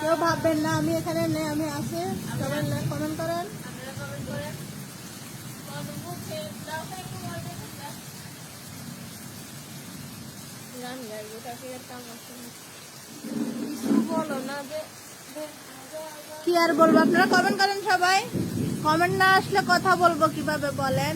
কেউ ভাববেন না, আমি এখানে নেই আমি আসি সবাই কমেন্ট করেন। বলো না কি আর বলব? আপনারা কমেন্ট করেন সবাই। কমেন্ট না আসলে কথা বলব কীভাবে বলেন?